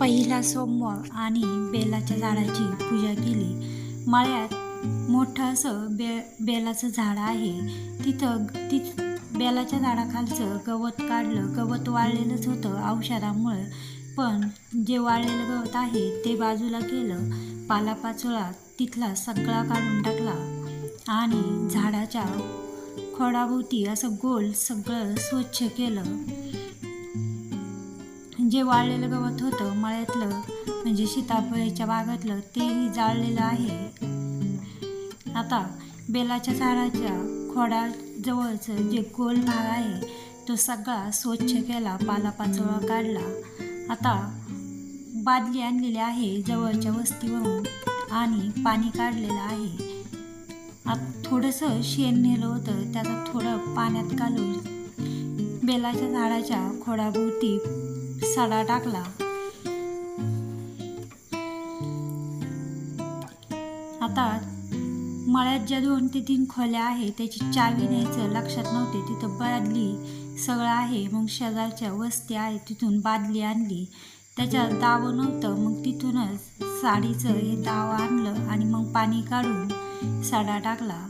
पहिला सोमवार आणि बेलाच्या झाडाची पूजा केली. माळ्यात मोठं असं बे बेलाचं झाड आहे. तिथं तिथ बेलाच्या झाडाखालचं गवत काढलं. गवत वाळलेलंच होतं औषधामुळं. पण जे वाळलेलं गवत आहे ते बाजूला केलं. पालापाचोळा तिथला सगळा काढून टाकला. आणि झाडाच्या खोडाभोवती असं गोल सगळं स्वच्छ केलं. जे वाळलेलं गवत होतं मळ्यातलं म्हणजे सीताफळीच्या बागातलं तेही जाळलेलं आहे. आता बेलाच्या झाडाच्या खोडाजवळचं जे गोल भाग आहे तो सगळा स्वच्छ केला पालापाचोळा काढला. आता बादली आणलेली आहे जवळच्या वस्तीवरून आणि पाणी काढलेलं आहे. आता थोडंसं शेण नेलं होतं त्याचं थोडं पाण्यात घालून बेलाच्या झाडाच्या खोडाभोवती सडा टाकला. आता मळ्यात ज्या दोन ते तीन खोल्या आहे त्याची चावी न्यायचं लक्षात नव्हते. तिथं बादली सगळं आहे. मग शेजारच्या वस्ती आहे तिथून बादली आणली. त्याच्यात दावं नव्हतं. मग तिथूनच साडीचं हे दावं आणलं आणि मग पाणी काढून साडा टाकला.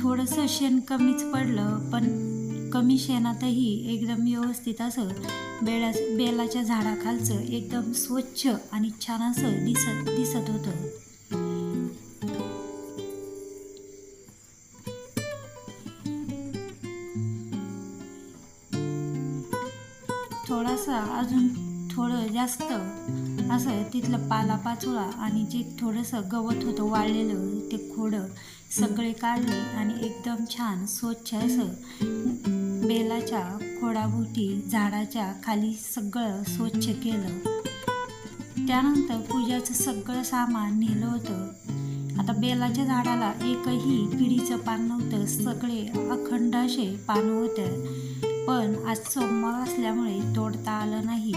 थोडंसं शेण कमीच पडलं पण कमी शेणातही एकदम व्यवस्थित असं बेळा बेलाच्या झाडाखालचं एकदम स्वच्छ आणि छान असं दिसत दिसत होतं. थोडासा अजून थोडं जास्त असं तिथलं पालापाचोळा आणि जे थोडंसं गवत होतं वाळलेलं ते खोडं सगळे काढले आणि एकदम छान स्वच्छ असं बेलाच्या खोडाभोवती झाडाच्या खाली सगळं स्वच्छ केलं. त्यानंतर पूजाचं सगळं सामान नेलं होतं. आता बेलाच्या झाडाला एकही किडीचं पान नव्हतं सगळे अखंड असे पानं होते पण आज सोमवार असल्यामुळे तोडता आलं नाही.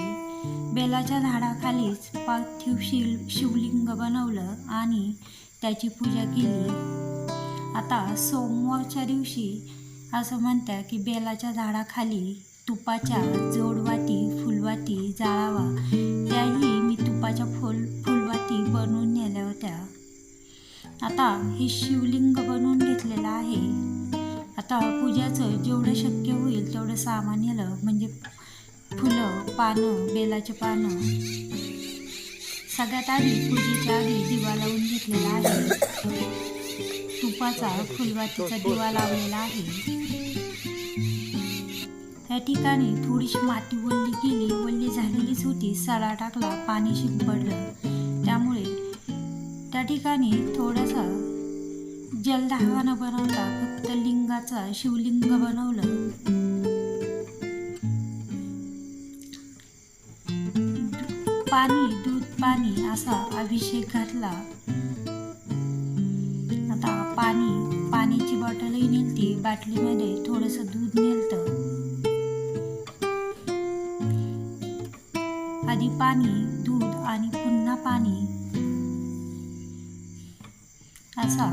बेलाच्या झाडाखालीच पार्थिव शिल शिवलिंग बनवलं आणि त्याची पूजा केली. आता सोमवारच्या दिवशी असं म्हणतात की बेलाच्या झाडाखाली तुपाच्या जोडवाती फुलवाती जाळावा. त्याही मी तुपाच्या फुल फुलवाती बनवून नेल्या होत्या. आता हे शिवलिंग बनवून घेतलेलं आहे. आता पूजाचं जेवढं शक्य होईल तेवढं सामान नेलं म्हणजे फुलं पानं बेलाचे पानं. सगळ्यात आधी पूजेच्या आधी दिवा लावून घेतलेला आहे. तुपाचा फुलवातीचा दिवा लावलेला आहे. त्या ठिकाणी थोडीशी माती वल्ली केली वल्ली झालेलीच होती. सडा टाकला पाणी शिंपडलं त्यामुळे त्या ठिकाणी थोडासा जलधावा बनवला फक्त लिंगाचा शिवलिंग बनवलं. पाणी दूध पाणी असा अभिषेक घातला. आता पाणी पाण्याची बॉटलही नेलती बाटलीमध्ये थोडंसं दूध नेलतं आधी पाणी दूध आणि पुन्हा पाणी. असा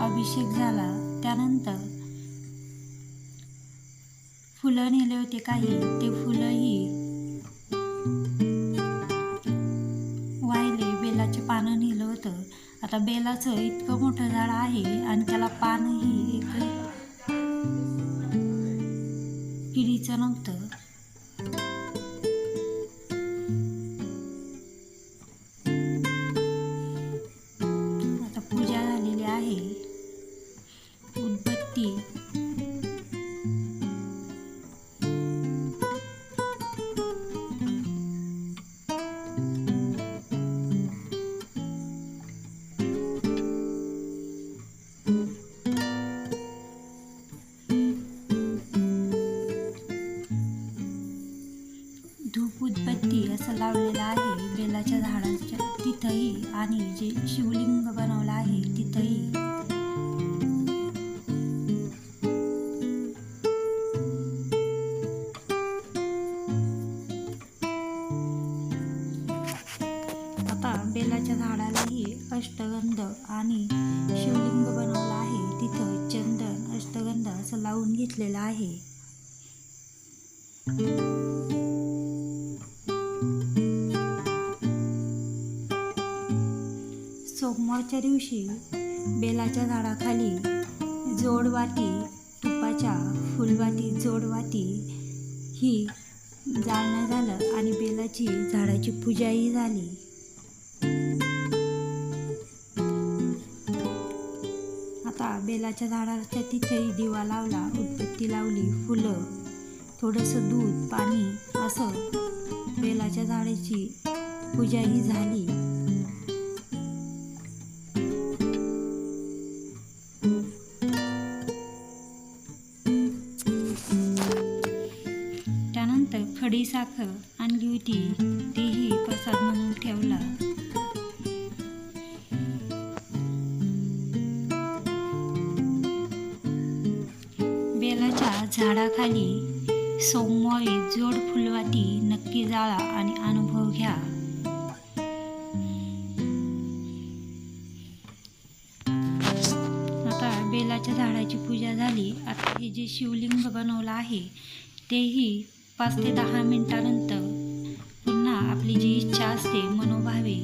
अभिषेक झाला. त्यानंतर फुलं नेले होते काही. ते फुलंही आता बेलाचं इतकं मोठं झाड आहे आणि त्याला पानही एक किडीचं नव्हतं. असं आहे. बेलाच्या झाडाच्या तिथंही आणि जे शिवलिंग बनवलं आहे तिथंही. आता बेलाच्या झाडालाही अष्टगंध आणि शिवलिंग बनवलं आहे. तिथं चंदन अष्टगंध असं लावून घेतलेलं आहे. सोमवारच्या दिवशी बेलाच्या झाडाखाली जोडवाती तुपाच्या फुलवाती जोडवाती ही जाळणं झालं आणि बेलाची झाडाची पूजाही झाली. आता बेलाच्या झाडाच्या तिथेही दिवा लावला उत्पत्ती लावली फुलं थोडंसं दूध पाणी असं बेलाच्या झाडाची पूजाही झाली. साखर आणली होती तेही प्रसाद म्हणून ठेवला. बेलाच्या झाडाखाली सोमवारी जोड फुलवाती नक्की जाळा आणि अनुभव घ्या. आता बेलाच्या झाडाची पूजा झाली. आता हे जे शिवलिंग बनवलं आहे तेही पाच ते दहा मिनिटानंतर पुन्हा आपली जी इच्छा असते मनोभावे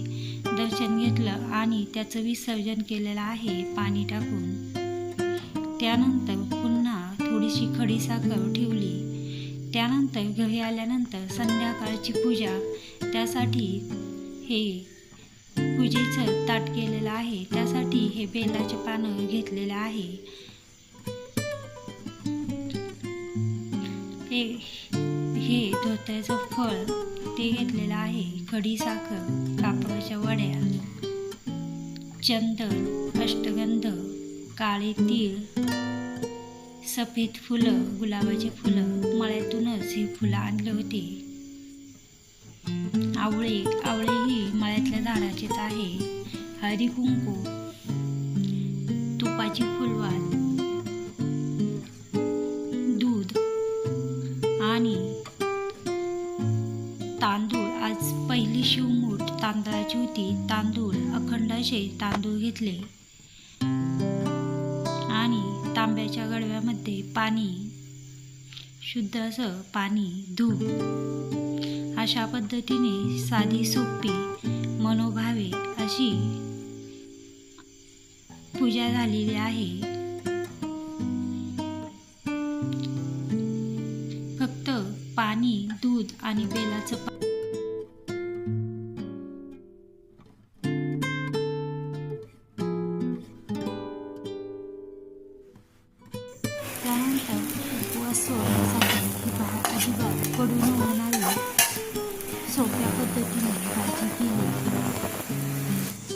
दर्शन घेतलं आणि त्याचं विसर्जन केलेलं आहे पाणी टाकून. त्यानंतर पुन्हा थोडीशी खडी साखर ठेवली. त्यानंतर घरी आल्यानंतर संध्याकाळची पूजा. त्यासाठी हे पूजेचं ताट केलेलं आहे. त्यासाठी हे बेलाचे पानं घेतलेलं आहे. हे हे धोत्याचं फळ ते घेतलेलं आहे. खडी साखर कापडाच्या वड्या चंदन अष्टगंध काळे तीळ सफेद फुलं गुलाबाचे फुलं. मळ्यातूनच हे फुलं आणले होते. आवळे आवळे ही मळ्यातल्या झाडाचेच आहे. हरी कुंकू तुपाची फुलवात तांदळाची तांदूळ अखंडाचे तांदूळ घेतले. आणि तांब्याच्या गडव्यामध्ये पाणी शुद्ध असं पाणी धूप. अशा पद्धतीने साधी सोपी मनोभावे अशी पूजा झालेली आहे. फक्त पाणी दूध आणि बेलाचं